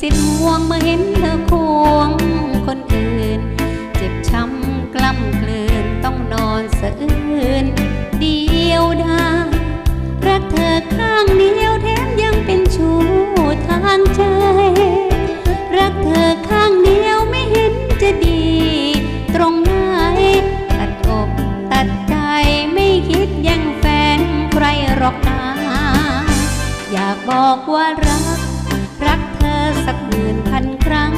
สิทธิ์ห่วงเมื่อเห็นเธอควงคนอื่น เจ็บช้ำกล้ำกลืนต้องนอนสะอื้นเดียวดายรักเธอข้างเดียวแถมยังเป็นชู้ทางใจ รักเธอข้างเดียวไม่เห็นจะดี ตรงไหนตัดอกตัดใจไม่คิดยังแฟนใครหรอกนะอยากบอกว่ารัก นครั้ง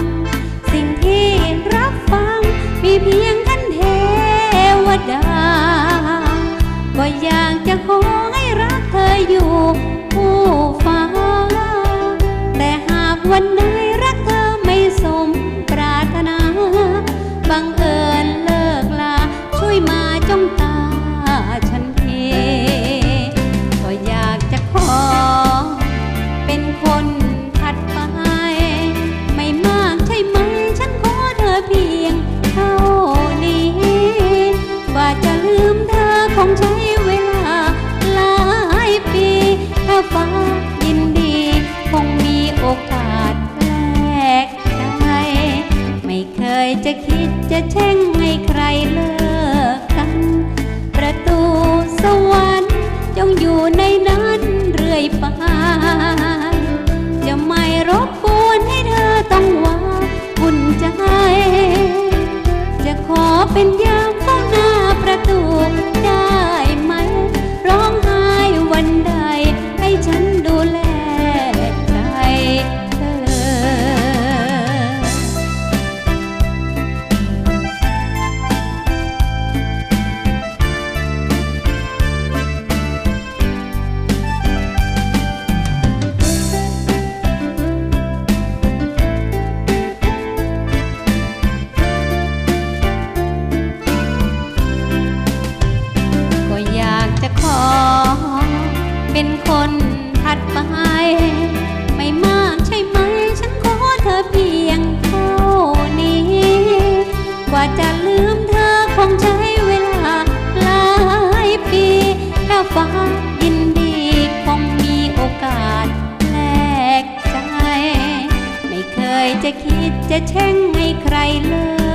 จะคิดจะแช่งให้ใครเลิกกัน ประตูสวรรค์จงอยู่ในนั้น เป็นคนถัดไป ไม่มากใช่ไหม ฉันขอเธอเพียงเท่านี้ กว่าจะลืมเธอคงใช้เวลาหลายปีถ้าฟ้ายินดีคงมีโอกาสแลกใจ ไม่เคยจะคิดจะแช่งให้ใครเลิก